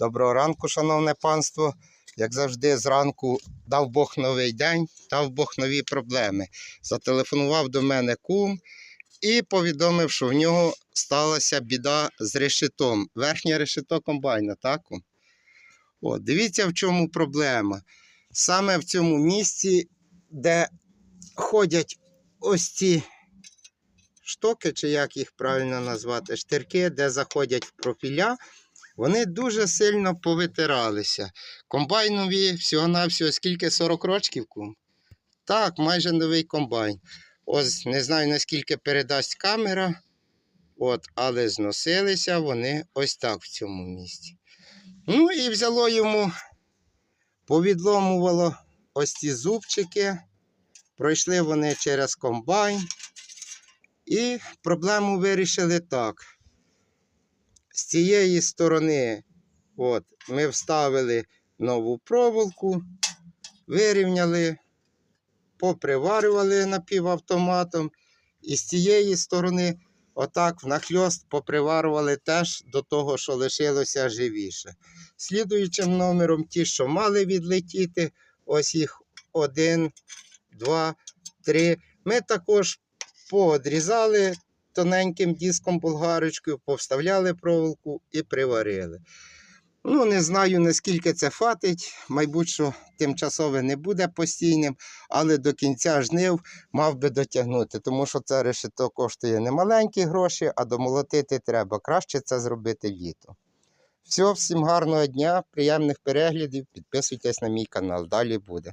Доброго ранку, шановне панство. Як завжди, зранку дав Бог новий день, дав Бог нові проблеми. Зателефонував до мене кум і повідомив, що в нього сталася біда з решетом. Верхнє решето комбайна, так? От, дивіться, в чому проблема. Саме в цьому місці, де ходять ось ці штоки, чи як їх правильно назвати, штирки, де заходять в профіля, вони дуже сильно повитиралися. Комбайнові всього-навсього скільки 40 років? кум? Так, майже новий комбайн. Ось не знаю наскільки передасть камера, от, але зносилися вони ось так в цьому місці. Ну і взяло йому, повідломувало ось ці зубчики. Пройшли вони через комбайн. І проблему вирішили так. З цієї сторони от, ми вставили нову проволоку, вирівняли, поприварювали напівавтоматом. І з цієї сторони, отак внахльост поприварювали теж до того, що лишилося живіше. Слідуючим номером ті, що мали відлетіти, ось їх один, два, три. Ми також поодрізали тоненьким диском болгарочкою, повставляли проволоку і приварили. Ну, не знаю, наскільки це фатить. Мабуть, тимчасове не буде постійним, але до кінця жнив мав би дотягнути, тому що це решето коштує немаленькі гроші, а домолотити треба. Краще це зробити літо. Все, всім гарного дня, приємних переглядів. Підписуйтесь на мій канал. Далі буде.